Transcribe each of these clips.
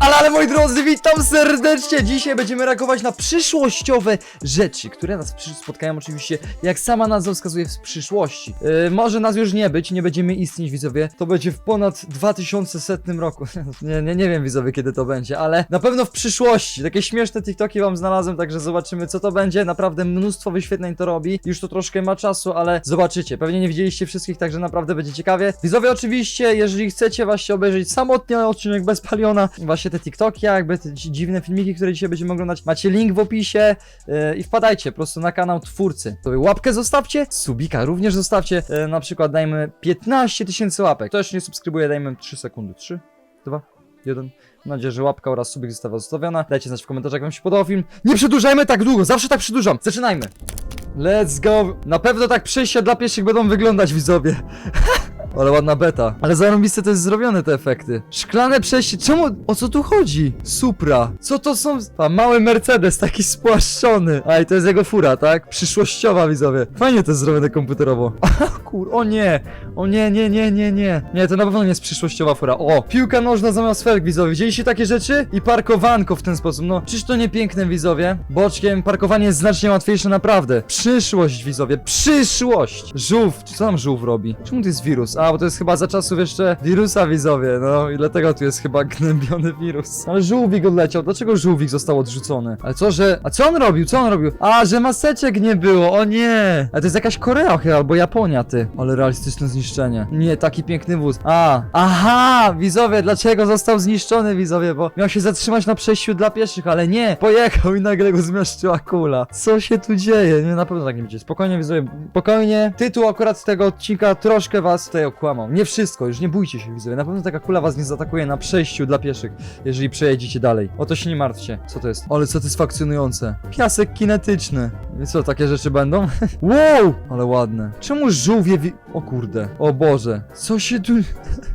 Ale, ale moi drodzy, witam serdecznie! Dzisiaj będziemy reagować na przyszłościowe rzeczy, które nas spotkają oczywiście, jak sama nazwa wskazuje, w przyszłości. Yy, może nas już nie być, nie będziemy istnieć, widzowie. To będzie w ponad 2100 roku. nie, nie, nie wiem, widzowie, kiedy to będzie, ale na pewno w przyszłości. Takie śmieszne TikToki wam znalazłem, także zobaczymy, co to będzie. Naprawdę mnóstwo wyświetleń to robi. Już to troszkę ma czasu, ale zobaczycie. Pewnie nie widzieliście wszystkich, także naprawdę będzie ciekawie. Widzowie, oczywiście, jeżeli chcecie właśnie obejrzeć samotnie odcinek bez paliona, właśnie te TikToki, jakby te dzi- dziwne filmiki, które dzisiaj będziemy oglądać, macie link w opisie yy, i wpadajcie po prostu na kanał twórcy. Sobie łapkę zostawcie, subika również zostawcie, yy, na przykład dajmy 15 tysięcy łapek. Ktoś nie subskrybuje, dajmy 3 sekundy. 3, 2, 1. Mam nadzieję, że łapka oraz subik została zostawiona. Dajcie znać w komentarzach, jak wam się podobał film. Nie przedłużajmy tak długo, zawsze tak przedłużam. Zaczynajmy. Let's go. Na pewno tak przejścia dla pieszych będą wyglądać, widzowie. Ale ładna beta. Ale zarąbiste to jest zrobione te efekty. Szklane przejście. Czemu? O co tu chodzi? Supra. Co to są? A mały Mercedes, taki spłaszczony. A i to jest jego fura, tak? Przyszłościowa, widzowie. Fajnie to jest zrobione komputerowo. Kur, o nie. O nie, nie, nie, nie, nie. Nie, to na pewno nie jest przyszłościowa fura. O, piłka nożna zamiast felg, widzowie. Widzieliście takie rzeczy? I parkowanko w ten sposób. No, czyż to nie piękne, widzowie? Boczkiem parkowanie jest znacznie łatwiejsze, naprawdę. Przyszłość, widzowie. Przyszłość. Żółw. Co tam żółw robi? Czemu to jest wirus? A, bo to jest chyba za czasów jeszcze wirusa, widzowie. No, i dlatego tu jest chyba gnębiony wirus. Ale żółwik odleciał. Dlaczego żółwik został odrzucony? Ale co, że... A co on robił? Co on robił? A, że maseczek nie było. O nie. A to jest jakaś Korea chyba, albo Japonia, ty. Ale realistyczne zniszczenie. Nie, taki piękny wóz. A, aha, widzowie, dlaczego został zniszczony, widzowie? Bo miał się zatrzymać na przejściu dla pieszych, ale nie. Pojechał i nagle go zmiażdżyła kula. Co się tu dzieje? Nie, na pewno tak nie będzie. Spokojnie, widzowie, spokojnie. Tytuł akurat tego odcinka troszkę was tutaj okłamał. Nie wszystko, już nie bójcie się, widzowie. Na pewno taka kula was nie zaatakuje na przejściu dla pieszych, jeżeli przejedziecie dalej. O to się nie martwcie. Co to jest? Ale satysfakcjonujące. Piasek kinetyczny. I co, takie rzeczy będą? wow! Ale ładne. Czemu żółwie wi... O kurde. O Boże. Co się tu...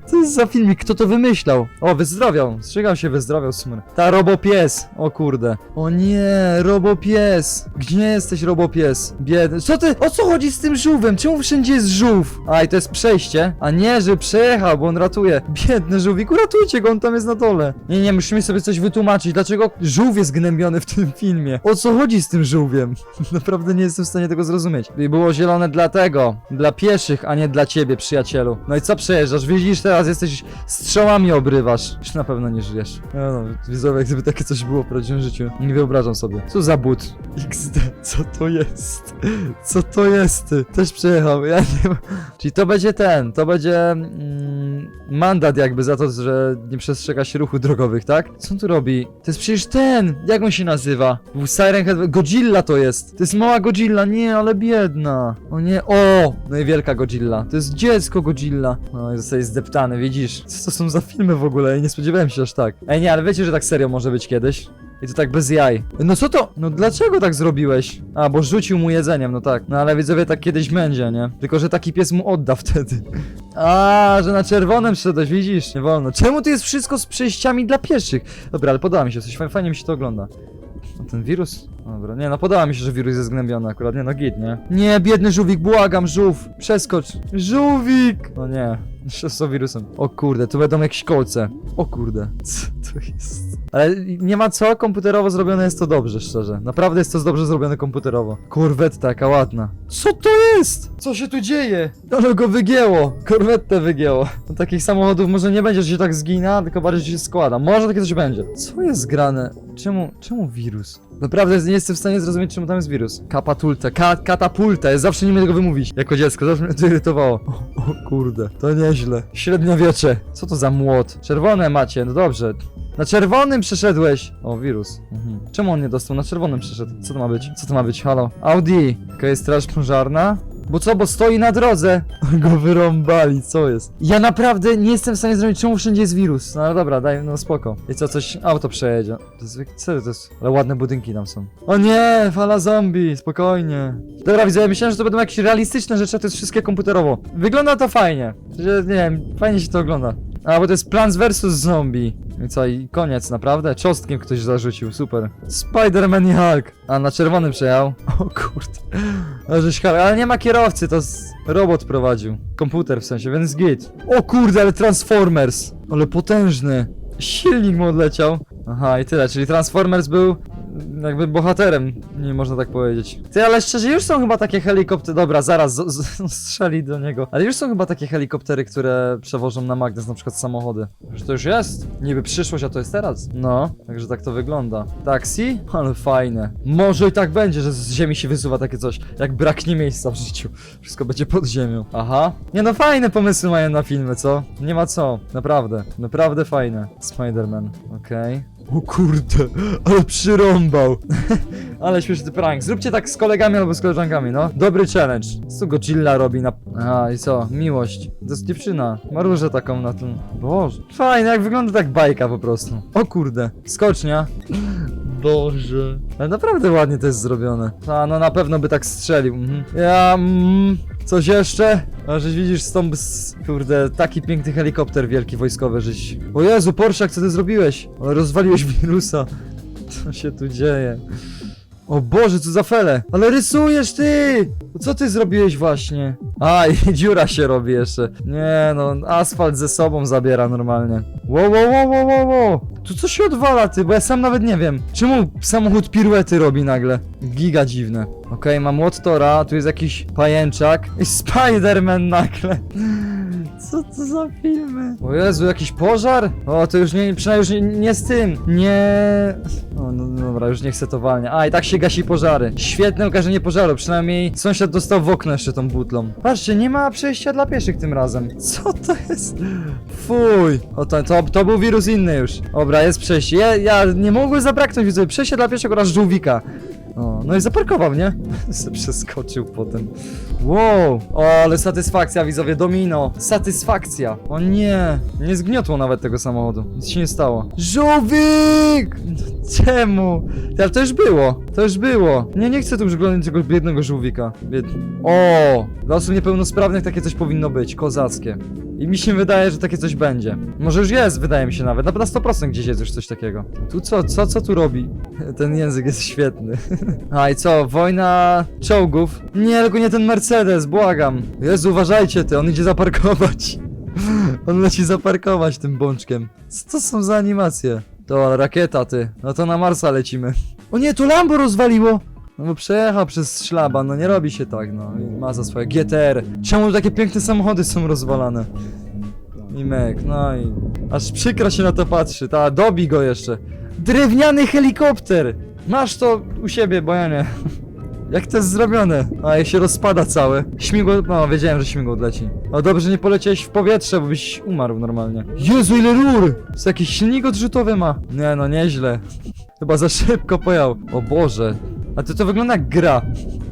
Co jest za filmik? Kto to wymyślał? O, wyzdrowiał. Strzygał się, wyzdrowiał Summer. Ta robopies. O kurde. O nie, robopies. Gdzie jesteś, robopies? Biedny. Co ty? O co chodzi z tym żółwem? Czemu wszędzie jest żółw? A, i to jest przejście. A nie, że przejechał, bo on ratuje. Biedny żółwik, uratujcie go, on tam jest na dole. Nie, nie, musimy sobie coś wytłumaczyć. Dlaczego żółw jest gnębiony w tym filmie? O co chodzi z tym żółwiem? Naprawdę nie jestem w stanie tego zrozumieć. I było zielone dlatego. Dla pieszych, a nie dla ciebie, przyjacielu. No i co przejeżdżasz? Widzisz, teraz jesteś strzałami obrywasz. Już na pewno nie żyjesz. No, no, widzowie, gdyby takie coś było w prawdziwym życiu. Nie wyobrażam sobie. Co za but? XD, co to jest? Co to jest? ty? Też przejechał, ja nie wiem. Czyli to będzie ten, to będzie mm, mandat jakby za to, że nie przestrzega się ruchu drogowych, tak? Co on tu robi? To jest przecież ten! Jak on się nazywa? Był Siren Head... Godzilla to jest! To jest mała Godzilla, nie, ale biedna. O nie, o! No i wielka Godzilla. To jest dziecko Godzilla. No i zostaje zdeptany, widzisz? Co to są za filmy w ogóle? Nie spodziewałem się aż tak. Ej, nie, ale wiecie, że tak serio może być kiedyś? I to tak bez jaj. No co to? No dlaczego tak zrobiłeś? A, bo rzucił mu jedzeniem, no tak. No ale widzowie tak kiedyś będzie, nie? Tylko, że taki pies mu odda wtedy. A, że na czerwonym szedłeś, widzisz? Nie wolno. Czemu to jest wszystko z przejściami dla pieszych? Dobra, ale podoba mi się coś, fajnie mi się to ogląda. A ten wirus? Dobra, nie no, podoba mi się, że wirus jest zgnębiony akurat, nie no, git, nie? Nie, biedny żółwik, błagam, żółw, przeskocz. Żółwik! No nie, jeszcze z wirusem. O kurde, tu będą jakieś kolce. O kurde, co to jest? Ale nie ma co, komputerowo zrobione jest to dobrze, szczerze. Naprawdę jest to dobrze zrobione komputerowo. Korwetta taka ładna. Co to jest? Co się tu dzieje? Ale go wygięło. Korwetę wygięło. No, takich samochodów może nie będzie, że się tak zgina, tylko bardziej się składa. Może takie coś będzie. Co jest grane? Czemu, czemu wirus? Naprawdę nie jestem w stanie zrozumieć, czemu tam jest wirus. Kapatulta, ka katapulta, ja zawsze nie umiem tego wymówić. Jako dziecko, zawsze mnie to irytowało. O, o kurde, to nieźle. Średniowiecze. Co to za młot? Czerwone macie, no dobrze. Na czerwonym przeszedłeś! O, wirus. Mhm. Czemu on nie dostał? Na czerwonym przeszedł. Co to ma być? Co to ma być? Halo? Audi! Jaka jest straż pożarna? Bo co, bo stoi na drodze? Go wyrąbali, co jest? Ja naprawdę nie jestem w stanie zrozumieć, czemu wszędzie jest wirus. No dobra, daj, no spoko. I co, coś, auto przejedzie. To jest, co to jest? Ale ładne budynki tam są. O nie, fala zombie, spokojnie. Dobra, widzę, ja myślałem, że to będą jakieś realistyczne rzeczy, a to jest wszystkie komputerowo. Wygląda to fajnie. Że, nie wiem, fajnie się to ogląda. A, bo to jest Plants vs Zombie. I co, i koniec, naprawdę? Czostkiem ktoś zarzucił, super. Spider-Man i Hulk. A, na czerwonym przejechał. O kurde. Ale żeś char- ale nie ma kierowcy, to z... robot prowadził. Komputer w sensie, więc git. O kurde, ale Transformers. Ale potężny. Silnik mu odleciał. Aha, i tyle, czyli Transformers był jakby bohaterem, nie można tak powiedzieć. Ty, ale szczerze, już są chyba takie helikoptery, dobra, zaraz z, z, strzeli do niego, ale już są chyba takie helikoptery, które przewożą na magnes na przykład samochody. Że to już jest? Niby przyszłość, a to jest teraz? No, także tak to wygląda. Taksi? Ale fajne. Może i tak będzie, że z ziemi się wysuwa takie coś, jak braknie miejsca w życiu. Wszystko będzie pod ziemią. Aha. Nie no, fajne pomysły mają na filmy, co? Nie ma co, naprawdę. Naprawdę fajne. Spider-Man, okej. O kurde, ale przyrąbał. ale śmieszny prank. Zróbcie tak z kolegami albo z koleżankami, no. Dobry challenge. Co Godzilla robi na... A i co? Miłość. To jest dziewczyna. Ma różę taką na tym. Boże. Fajne, jak wygląda tak bajka po prostu. O kurde. Skocznia. Boże. Ale naprawdę ładnie to jest zrobione. A no na pewno by tak strzelił. Mhm. Ja... Mm, coś jeszcze? A żeś widzisz stąd, s- kurde, taki piękny helikopter wielki wojskowy, żeś... O Jezu, Porszak, co ty zrobiłeś? Ale rozwaliłeś wirusa. Co się tu dzieje? O Boże, co za fele! Ale rysujesz ty! Co ty zrobiłeś właśnie? A, i dziura się robi jeszcze. Nie no, asfalt ze sobą zabiera normalnie. Wow, wow, wow, wow, wow, wow. Tu co się odwala ty, bo ja sam nawet nie wiem. Czemu samochód piruety robi nagle? Giga dziwne. Okej, mam Łottora, tu jest jakiś pajęczak i Spider-Man nagle. Co to za filmy? O Jezu, jakiś pożar? O, to już nie, przynajmniej już nie, nie z tym. Nie... O, no, dobra, już nie chcę to walnie. A, i tak się gasi pożary. Świetne okażenie pożaru, przynajmniej sąsiad dostał w okno jeszcze tą butlą. Patrzcie, nie ma przejścia dla pieszych tym razem. Co to jest? Fuj. O, to, to, to był wirus inny już. Dobra, jest przejście. Ja, ja nie mogłem zabraknąć, widzowie. Przejście dla pieszych oraz żółwika. O, no i zaparkował, nie? Se przeskoczył potem. Wow, o, ale satysfakcja, widzowie, domino. Satysfakcja. O nie, nie zgniotło nawet tego samochodu. Nic się nie stało. Żółwik! Czemu? Ale to już było, to już było. Nie, nie chcę tu już oglądać tego biednego żółwika. Bied... O, dla osób niepełnosprawnych takie coś powinno być, kozackie. I mi się wydaje, że takie coś będzie. Może już jest, wydaje mi się nawet. Na na 100% gdzieś jest już coś takiego. Tu co, co, co tu robi? Ten język jest świetny. A i co, wojna czołgów? Nie, tylko nie ten Mercedes, błagam. Jezu, uważajcie ty, on idzie zaparkować. On leci zaparkować tym bączkiem. Co to są za animacje? To rakieta ty. No to na Marsa lecimy. O nie, tu Lambo rozwaliło! No bo przejechał przez szlaban, no nie robi się tak, no. I ma za swoje GTR. Czemu takie piękne samochody są rozwalane? I mek, no i... Aż przykro się na to patrzy, ta, dobi go jeszcze. Drewniany helikopter! Masz to u siebie, bo ja nie. Jak to jest zrobione? A, jak się rozpada całe. Śmigło, no wiedziałem, że śmigło odleci. O dobrze, nie poleciałeś w powietrze, bo byś umarł normalnie. Jezu, ile rur! To jakiś silnik odrzutowy ma. Nie no, nieźle. Chyba za szybko pojał. O Boże. A to to wygląda jak gra.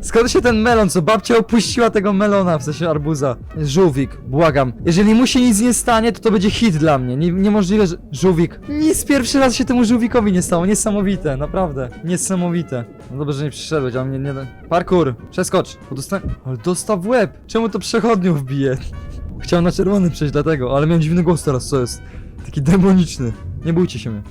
Skąd się ten melon, co babcia opuściła tego melona, w sensie arbuza? Żółwik, błagam. Jeżeli mu się nic nie stanie, to to będzie hit dla mnie. Nie, niemożliwe, że... Żółwik. Nic pierwszy raz się temu żółwikowi nie stało. Niesamowite, naprawdę. Niesamowite. No dobrze, że nie przyszedłeś, a mnie nie... Parkour, przeskocz. Bo. Ale dostał w łeb. Czemu to przechodniów bije? Chciałem na czerwony przejść dlatego, ale miałem dziwny głos teraz, co jest? Taki demoniczny. Nie bójcie się mnie.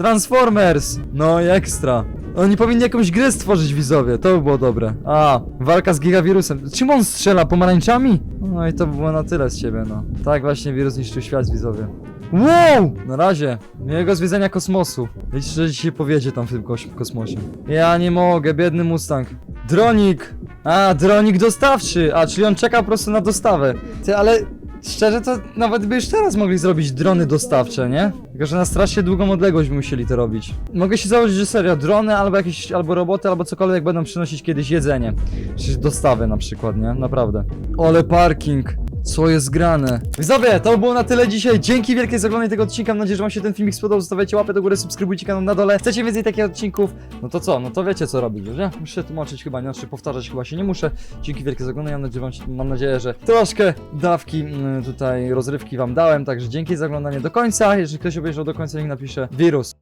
Transformers! No i ekstra. Oni powinni jakąś grę stworzyć widzowie, to by było dobre. A, walka z gigawirusem. Czym on strzela? Pomarańczami? No i to by było na tyle z ciebie, no. Tak właśnie wirus niszczył świat widzowie. Wow! Na razie. Miłego zwiedzania kosmosu. Liczę, że dzisiaj powiedzie tam w tym kos kosmosie. Ja nie mogę, biedny Mustang. Dronik! A, dronik dostawczy! A, czyli on czeka po prostu na dostawę. Ty, ale Szczerze to nawet by już teraz mogli zrobić drony dostawcze, nie? Tylko, że na strasznie długą odległość by musieli to robić. Mogę się założyć, że serio, drony albo jakieś, albo roboty, albo cokolwiek będą przynosić kiedyś jedzenie. Czy dostawy na przykład, nie? Naprawdę. Ole parking. Co jest grane? Widzowie, to było na tyle dzisiaj. Dzięki wielkie za oglądanie tego odcinka. Mam nadzieję, że wam się ten filmik spodobał. Zostawiajcie łapę do góry, subskrybujcie kanał na dole. Chcecie więcej takich odcinków? No to co? No to wiecie co robić już, nie? Muszę tłumaczyć chyba, nie? Znaczy powtarzać chyba się nie muszę. Dzięki wielkie za oglądanie. Mam nadzieję, wam się, mam nadzieję, że troszkę dawki mm, tutaj rozrywki wam dałem. Także dzięki za oglądanie do końca. Jeżeli ktoś obejrzał do końca, niech napisze wirus.